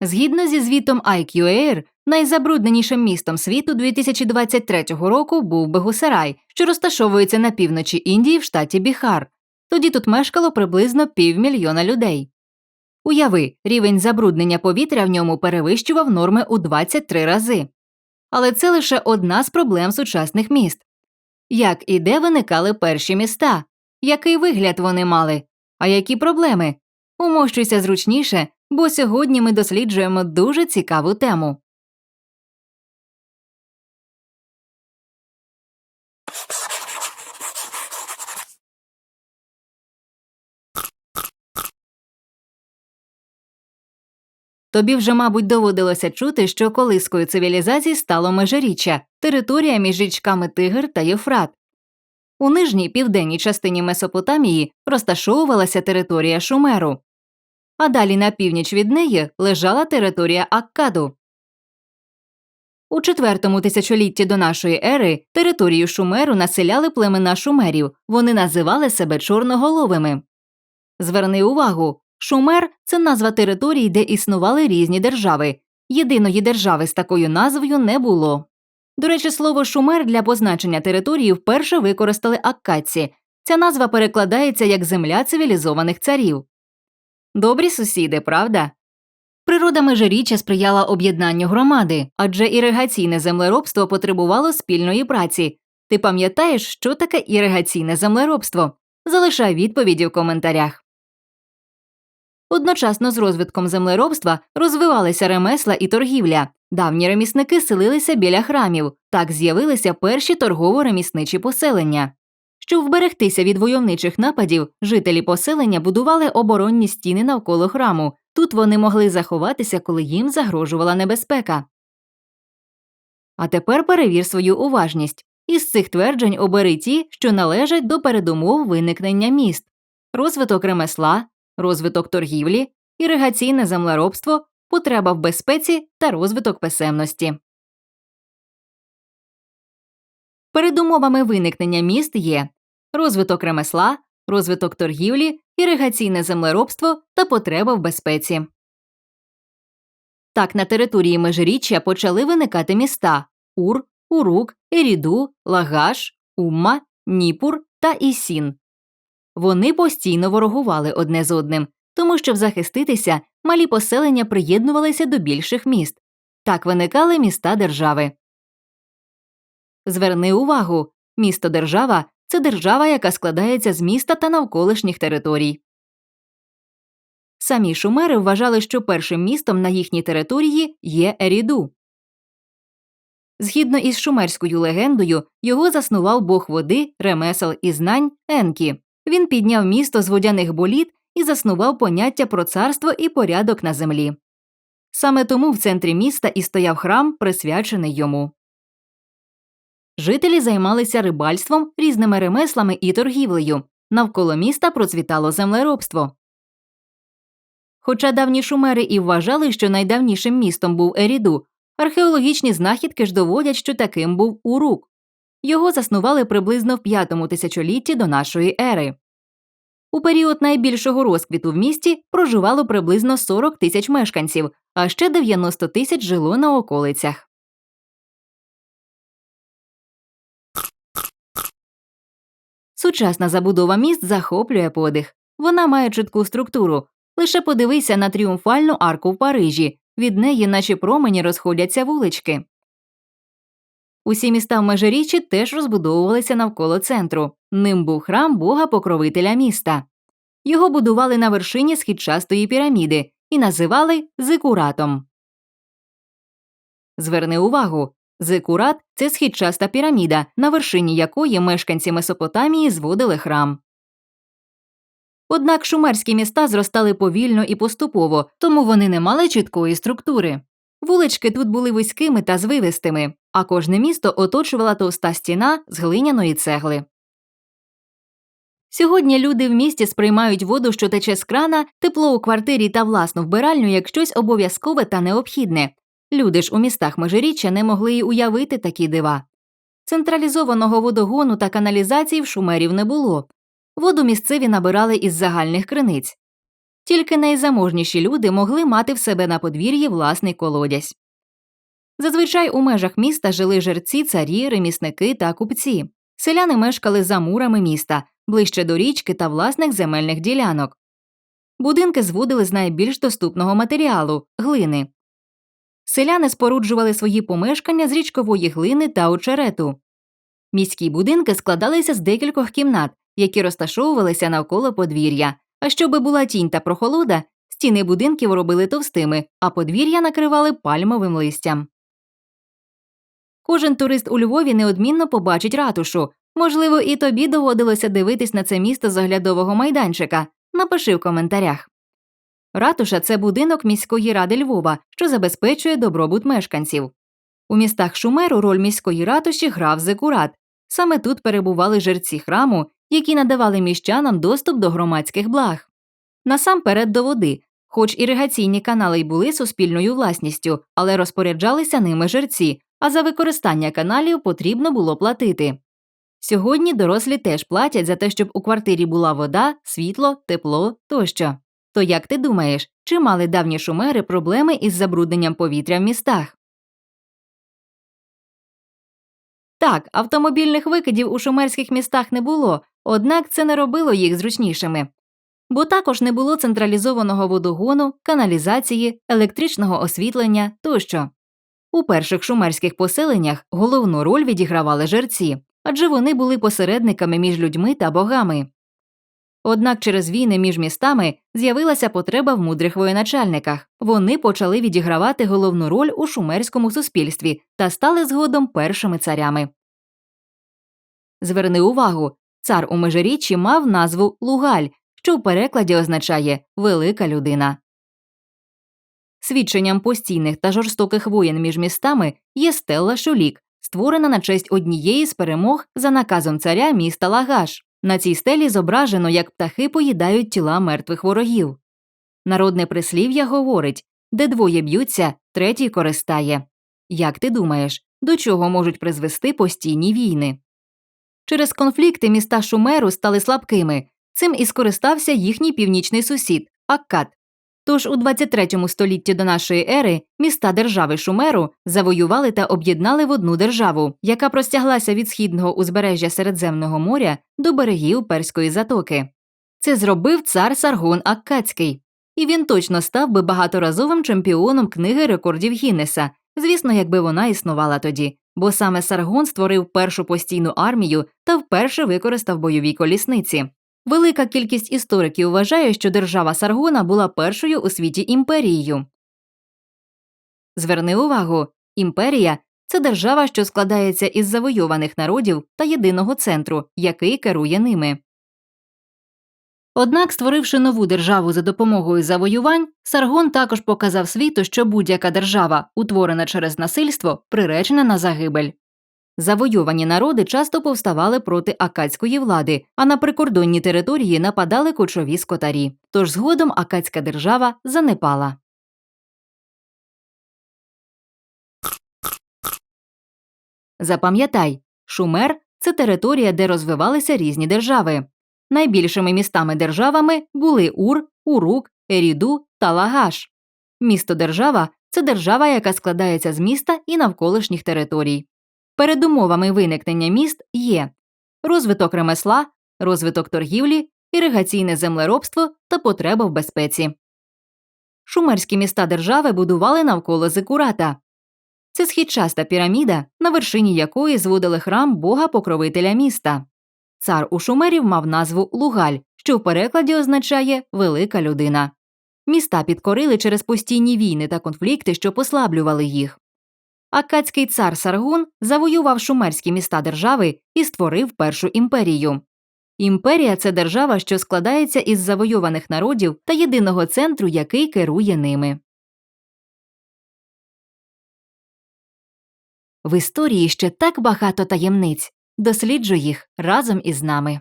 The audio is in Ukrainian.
Згідно зі звітом IQAir, найзабрудненішим містом світу 2023 року був Бегусарай, що розташовується на півночі Індії в штаті Біхар. Тоді тут мешкало приблизно півмільйона людей. Уяви, рівень забруднення повітря в ньому перевищував норми у 23 рази. Але це лише одна з проблем сучасних міст. Як і де виникали перші міста? Який вигляд вони мали? А які проблеми? Умощуйся зручніше, бо сьогодні ми досліджуємо дуже цікаву тему. Тобі вже, мабуть, доводилося чути, що колискою цивілізації стало межиріччя територія між річками Тигр та Єфрат. У нижній південній частині Месопотамії розташовувалася територія Шумеру, а далі на північ від неї лежала територія Аккаду. У четвертому тисячолітті до нашої ери територію Шумеру населяли племена шумерів, вони називали себе чорноголовими. Зверни увагу, Шумер це назва території, де існували різні держави. Єдиної держави з такою назвою не було. До речі, слово шумер для позначення території вперше використали аккадці. Ця назва перекладається як земля цивілізованих царів. Добрі сусіди, правда? Природа межиріччя сприяла об'єднанню громади, адже іригаційне землеробство потребувало спільної праці. Ти пам'ятаєш, що таке іригаційне землеробство? Залишай відповіді в коментарях. Одночасно з розвитком землеробства розвивалися ремесла і торгівля. Давні ремісники селилися біля храмів, так з'явилися перші торгово-ремісничі поселення. Щоб вберегтися від войовничих нападів, жителі поселення будували оборонні стіни навколо храму. Тут вони могли заховатися, коли їм загрожувала небезпека. А тепер перевір свою уважність. Із цих тверджень обери ті, що належать до передумов виникнення міст розвиток ремесла, розвиток торгівлі, іригаційне землеробство, потреба в безпеці та розвиток писемності. Передумовами виникнення міст є розвиток ремесла, розвиток торгівлі, іригаційне землеробство та потреба в безпеці. Так на території межиріччя почали виникати міста Ур, Урук, Еріду, Лагаш, Умма, Ніпур та Ісін. Вони постійно ворогували одне з одним, тому щоб захиститися, малі поселення приєднувалися до більших міст. Так виникали міста держави. Зверни увагу місто держава це держава, яка складається з міста та навколишніх територій. Самі шумери вважали, що першим містом на їхній території є Еріду. Згідно із шумерською легендою, його заснував бог води, ремесел і знань Енкі. Він підняв місто з водяних боліт і заснував поняття про царство і порядок на землі. Саме тому в центрі міста і стояв храм, присвячений йому. Жителі займалися рибальством, різними ремеслами і торгівлею. Навколо міста процвітало землеробство. Хоча давні шумери і вважали, що найдавнішим містом був Еріду, археологічні знахідки ж доводять, що таким був Урук. Його заснували приблизно в п'ятому тисячолітті до нашої ери. У період найбільшого розквіту в місті проживало приблизно 40 тисяч мешканців, а ще 90 тисяч жило на околицях. Сучасна забудова міст захоплює подих. Вона має чітку структуру. Лише подивися на тріумфальну арку в Парижі. Від неї наші промені розходяться вулички. Усі міста в межиріччі теж розбудовувалися навколо центру. Ним був храм бога покровителя міста. Його будували на вершині східчастої піраміди і називали зикуратом. Зверни увагу зикурат це східчаста піраміда, на вершині якої мешканці Месопотамії зводили храм. Однак шумерські міста зростали повільно і поступово, тому вони не мали чіткої структури. Вулички тут були вузькими та звивистими, а кожне місто оточувала товста стіна з глиняної цегли. Сьогодні люди в місті сприймають воду, що тече з крана, тепло у квартирі та власну вбиральню як щось обов'язкове та необхідне. Люди ж у містах межиріччя не могли й уявити такі дива. Централізованого водогону та каналізації в шумерів не було. Воду місцеві набирали із загальних криниць. Тільки найзаможніші люди могли мати в себе на подвір'ї власний колодязь. Зазвичай у межах міста жили жерці, царі, ремісники та купці. Селяни мешкали за мурами міста, ближче до річки та власних земельних ділянок. Будинки зводили з найбільш доступного матеріалу глини. Селяни споруджували свої помешкання з річкової глини та очерету. Міські будинки складалися з декількох кімнат, які розташовувалися навколо подвір'я. А щоби була тінь та прохолода, стіни будинків робили товстими, а подвір'я накривали пальмовим листям. Кожен турист у Львові неодмінно побачить ратушу. Можливо, і тобі доводилося дивитись на це місто з оглядового майданчика. Напиши в коментарях. Ратуша це будинок міської ради Львова, що забезпечує добробут мешканців. У містах Шумеру роль міської ратуші грав зекурат. Саме тут перебували жерці храму, які надавали міщанам доступ до громадських благ. Насамперед до води, хоч іригаційні канали й були суспільною власністю, але розпоряджалися ними жерці, а за використання каналів потрібно було платити. Сьогодні дорослі теж платять за те, щоб у квартирі була вода, світло, тепло тощо. То як ти думаєш, чи мали давні шумери проблеми із забрудненням повітря в містах? Так, автомобільних викидів у шумерських містах не було, однак це не робило їх зручнішими. Бо також не було централізованого водогону, каналізації, електричного освітлення тощо. У перших шумерських поселеннях головну роль відігравали жерці, адже вони були посередниками між людьми та богами. Однак через війни між містами з'явилася потреба в мудрих воєначальниках. Вони почали відігравати головну роль у шумерському суспільстві та стали згодом першими царями. Зверни увагу, цар у межиріччі мав назву Лугаль, що в перекладі означає велика людина. Свідченням постійних та жорстоких воєн між містами є стелла Шулік, створена на честь однієї з перемог за наказом царя міста Лагаш. На цій стелі зображено, як птахи поїдають тіла мертвих ворогів. Народне прислів'я говорить де двоє б'ються, третій користає. Як ти думаєш, до чого можуть призвести постійні війни? Через конфлікти міста Шумеру стали слабкими. Цим і скористався їхній північний сусід Аккад. Тож у 23 столітті до нашої ери міста держави Шумеру завоювали та об'єднали в одну державу, яка простяглася від східного узбережжя Середземного моря до берегів Перської затоки. Це зробив цар Саргон Аккадський, і він точно став би багаторазовим чемпіоном книги рекордів Гіннеса, звісно, якби вона існувала тоді, бо саме Саргон створив першу постійну армію та вперше використав бойові колісниці. Велика кількість істориків вважає, що держава Саргона була першою у світі імперією. Зверни увагу, імперія це держава, що складається із завойованих народів та єдиного центру, який керує ними. Однак, створивши нову державу за допомогою завоювань, Саргон також показав світу, що будь-яка держава, утворена через насильство, приречена на загибель. Завойовані народи часто повставали проти акадської влади, а на прикордонні території нападали кочові скотарі. Тож згодом акадська держава занепала. Запам'ятай, Шумер це територія, де розвивалися різні держави. Найбільшими містами державами були Ур, Урук, Еріду та Лагаш. Місто держава це держава, яка складається з міста і навколишніх територій. Передумовами виникнення міст є розвиток ремесла, розвиток торгівлі, іригаційне землеробство та потреба в безпеці. Шумерські міста держави будували навколо зикурата. Це східчаста піраміда, на вершині якої зводили храм бога покровителя міста. Цар у шумерів мав назву Лугаль, що в перекладі означає велика людина. Міста підкорили через постійні війни та конфлікти, що послаблювали їх. Акадський цар Саргун завоював шумерські міста держави і створив першу імперію. Імперія це держава, що складається із завойованих народів та єдиного центру, який керує ними. В історії ще так багато таємниць. Досліджуй їх разом із нами.